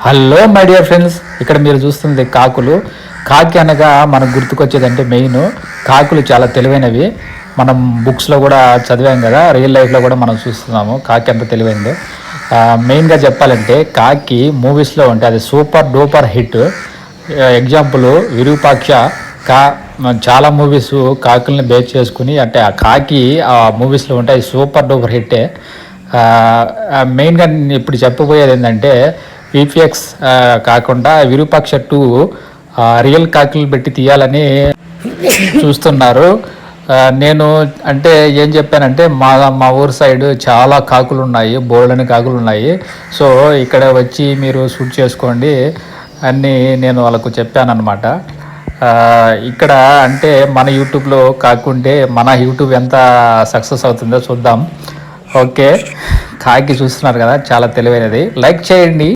Hello my dear friends ఇక్కడ మీరు చూస్తుంది కాకులు. కాకి అనగా మనకు గుర్తుకొచ్చేదంటే మెయిన్. కాకులు చాలా తెలివైనవి. మనం బుక్స్లో కూడా చదివాం కదా రియల్ లైఫ్లో కూడా మనం చూస్తున్నాము. కాకి ఎంత తెలివైందో. మెయిన్గా చెప్పాలంటే కాకి మూవీస్లో ఉంటే అది super duper hit example Virupaksha కా చాలా మూవీస్ కాకుల్ని బేస్ చేసుకుని అంటే ఆ కాకి ఆ మూవీస్లో ఉంటే అది సూపర్ డూపర్ హిట్టే మెయిన్గా నేను ఇప్పుడు చెప్పబోయేది ఏంటంటే విపిఎక్స్ కాకుండా విరూపాక్ష టూ రియల్ కాకులు పెట్టి తీయాలని చూస్తున్నారు. నేను అంటే ఏం చెప్పానంటే మా మా ఊరు సైడ్ చాలా కాకులు ఉన్నాయి బోల్డని కాకులు ఉన్నాయి సో ఇక్కడ వచ్చి మీరు షూట్ చేసుకోండి అని నేను వాళ్ళకు చెప్పానమాట ఇక్కడ అంటే మన యూట్యూబ్లో కాకుంటే మన యూట్యూబ్ ఎంత సక్సెస్ అవుతుందో చూద్దాం. ఓకే. కాకి చూస్తున్నారు కదా చాలా తెలివైనది. లైక్ చేయండి.